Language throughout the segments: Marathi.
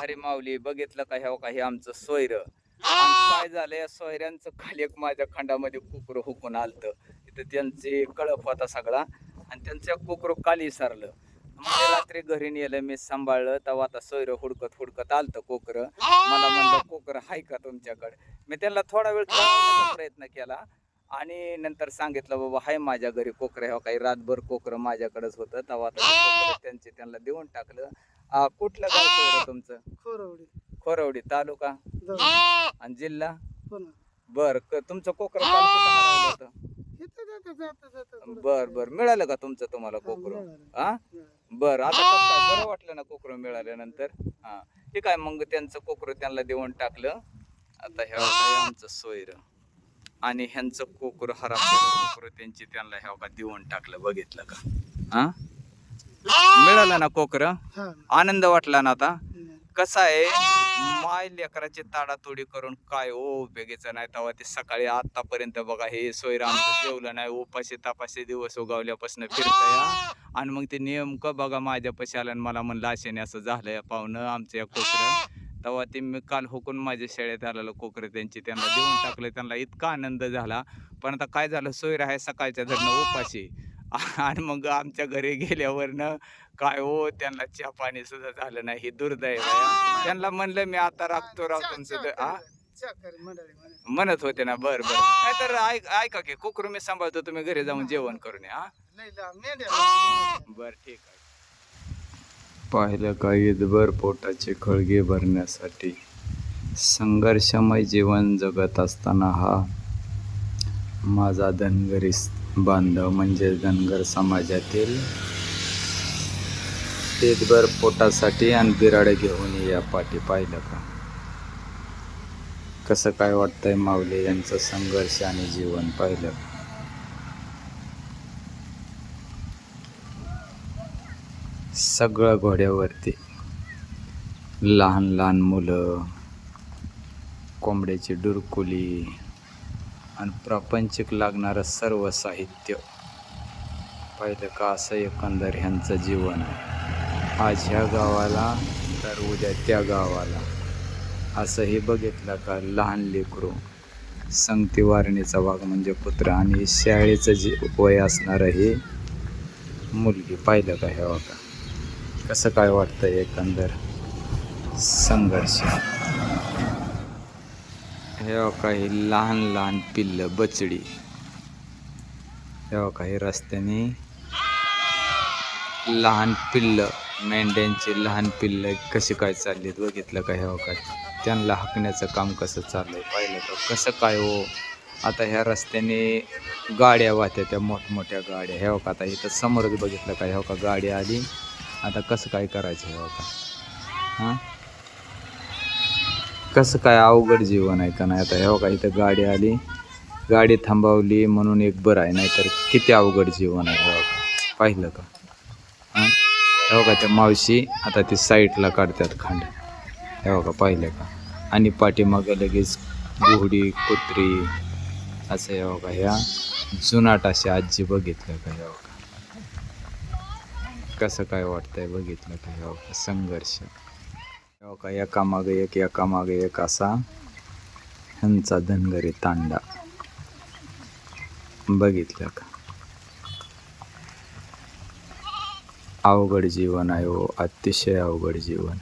अरे माऊली बघितलं का ह्या काही आमचं सोयर? काय झालं या सोयऱ्यांचं खाली एक माझ्या खंडामध्ये कुकर हुकून आलतं. तिथं त्यांचे कळप होता सगळा आणि त्यांचं कुकर काली सारलं. रात्री घरी नेलं मी सांभाळलं तेव्हा आता सोयर हुडकत हुडकत आलतं कोकर. मला म्हणलं कोकर हाय का तुमच्याकडे? मी त्यांना थोडा वेळ प्रयत्न केला. आणि नंतर सांगितलं बाबा हाय माझ्या घरी कोकर ह्या काही रातभर कोकर माझ्याकडेच होतं. तेव्हा त्यांचे त्यांना देऊन टाकलं. कुठलं गाव तुमचं? खोरवडी. खोरवडी तालुका? आणि जिल्हा? पुन्हा बर तुमचं कोकर बर बर. मिळालं का तुमचं तुम्हाला हा, कोकर? हा. बर आता बरं वाटलं ना कोकर मिळाल्यानंतर? हा. ठीक आहे मग त्यांचं कोकर त्यांना देऊन टाकलं. आता काय आमचं सोयर. आणि ह्यांचं कोकर हरपलेलं कोकर त्यांची त्यांना ह्या का देऊन टाकलं बघितलं का? हा मिळालं ना कोकर? हा. आनंद वाटला ना आता. कसं आहे? माय लेकराची ताडातोडी करून काय ओ उपयोगीचं नाही तेव्हा ते सकाळी आतापर्यंत बघा हे सोयरा आमचं जेवलं नाही उपाशी तापाशी दिवस उगावल्यापासून फिरतया आणि मग ते नेमकं बघा माझ्या पशी आलं आणि मला म्हणलं अशाने असं झालं या पाहुणं आमचं या कोकरं. तेव्हा ते मी काल हुकून माझ्या शाळेत आलेलं कोकरं त्यांची त्यांना देऊन टाकलं. त्यांना इतका आनंद झाला. पण आता काय झालं? सोयरा आहे सकाळच्या धरणं उपाशी. आणि मग आमच्या घरी गेल्यावरनं काय हो त्यांना चहा पाणी सुद्धा झालं नाही. हे दुर्दैव आहे. त्यांना म्हणलं मी आता राखतो राखून सुद्धा आ. म्हणत होते ना बर बर. नाही तर ऐक ऐका की कुकर मी सांभाळतो तुम्ही घरी जाऊन जेवण करून या. बर ठीक आहे. पाहिलं का ईदभर पोटाचे खळगे भरण्यासाठी? संघर्षमय जीवन जगत असताना हा माझा धनगरी बांधव म्हणजे धनगर समाजातील ईदभर पोटासाठी आणि बिराड घेऊन या पाठी पाहिलं का? कसं काय वाटतंय माऊली यांचं संघर्ष आणि जीवन पाहिलं? सगळं घोड्यावरती. लहान लहान मुलं कोंबड्याची डुरकुली आणि प्रापंचिक लागणारं सर्व साहित्य. पाहिलं का असं एकंदर ह्यांचं जीवन? आहे आज ह्या गावाला तर उद्या त्या गावाला. असंही बघितलं का लहान लेकरू? संगती वारणीचा भाग म्हणजे पुत्र आणि शाळेचं जे वय असणारं हे मुलगी पाहिलं का हे बघा कसं काय वाटतंय एकंदर संघर्ष? हे हो काही लहान लहान पिल्लं बचडी हे हो काही रस्त्याने लहान पिल्लं मेंढ्यांची लहान पिल्लं कशी काय चाललीत बघितलं का हे हो काय? त्यांना हाकण्याचं काम कसं चाललंय पाहिलं का कसं काय हो? आता ह्या रस्त्याने गाड्या वाहत्या त्या मोठमोठ्या गाड्या. हे का आता इथं समोरच बघितलं का? हे का गाडी आली. आता कसं काय करायचं हे का हां? कसं काय अवघड जीवन आहे का नाही आता? हे का इथं गाडी आली. गाडी थांबवली म्हणून एक बरं आहे नाहीतर किती अवघड जीवन आहे हे का पाहिलं का? हां? हे का त्या मावशी आता ती साईडला काढतात खांड. हे का पाहिलं का? आणि पाठीमागं लगेच घोडी कुत्री असं हे का ह्या जुनाट अशी आजी बघितलं का हे का कसं काय वाटतंय बघितलं का हो का संघर्ष. हो का एका मागे एक एका मागे एक असा ह्यांचा धनगरी तांडा. बघितलं का? अवघड जीवन आहे हो अतिशय अवघड जीवन.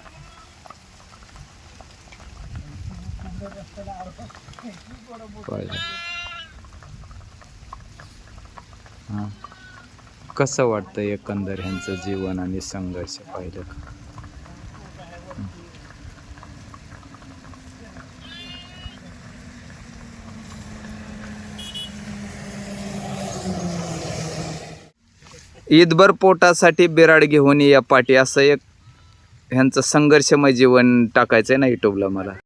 हां. कसं वाटतं एकंदर ह्यांचं जीवन आणि संघर्ष पाहिलं का? ईदभर पोटासाठी बिराड घेऊन या पाठी असं एक ह्यांचं संघर्षमय जीवन टाकायचं आहे ना युट्यूबला मला.